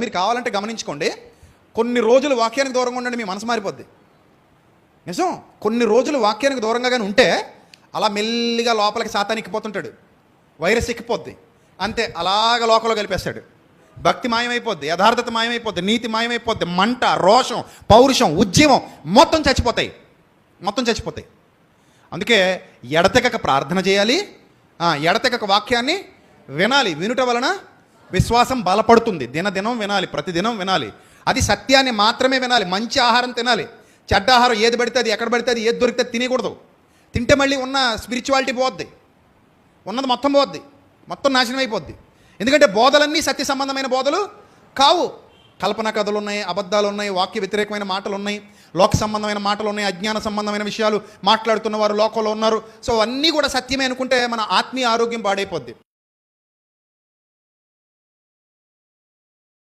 మీరు కావాలంటే గమనించుకోండి. కొన్ని రోజులు వాక్యానికి దూరంగా ఉండండి మీ మనసు మారిపోద్ది. నిజం? కొన్ని రోజులు వాక్యానికి దూరంగా కానీ ఉంటే అలా మెల్లిగా లోపలికి శాతానికి ఎక్కిపోతుంటాడు. వైరస్ ఎక్కిపోద్ది. అంతే అలాగ లోకంలో కలిపేస్తాడు. భక్తి మాయమైపోద్ది యథార్థత మాయమైపోద్ది నీతి మాయమైపోద్ది మంట రోషం పౌరుషం ఉద్యమం మొత్తం చచ్చిపోతాయి. మొత్తం చచ్చిపోతాయి. అందుకే ఎడతెగక ప్రార్థన చేయాలి. ఎడతెగక వాక్యాన్ని వినాలి. వినుట వలన విశ్వాసం బలపడుతుంది. దినదినం వినాలి ప్రతిదినం వినాలి. అది సత్యాన్ని మాత్రమే వినాలి మంచి ఆహారం తినాలి. చెడ్డ ఆహారం ఏది పడితే అది ఎక్కడ పడితే అది ఏది దొరికితే తినకూడదు తింటే మళ్ళీ ఉన్న స్పిరిచువాలిటీ పోద్ది. ఉన్నది మొత్తం పోద్ది. మొత్తం నాశనం అయిపోద్ది. ఎందుకంటే బోధలన్నీ సత్య సంబంధమైన బోధలు కావు. కల్పన కథలు ఉన్నాయి అబద్ధాలు ఉన్నాయి వాక్య వ్యతిరేకమైన మాటలు ఉన్నాయి లోక సంబంధమైన మాటలు ఉన్నాయి అజ్ఞాన సంబంధమైన విషయాలు మాట్లాడుతున్న వారు లోకంలో ఉన్నారు. సో అన్నీ కూడా సత్యమే అనుకుంటే మన ఆత్మీయ ఆరోగ్యం పాడైపోద్ది.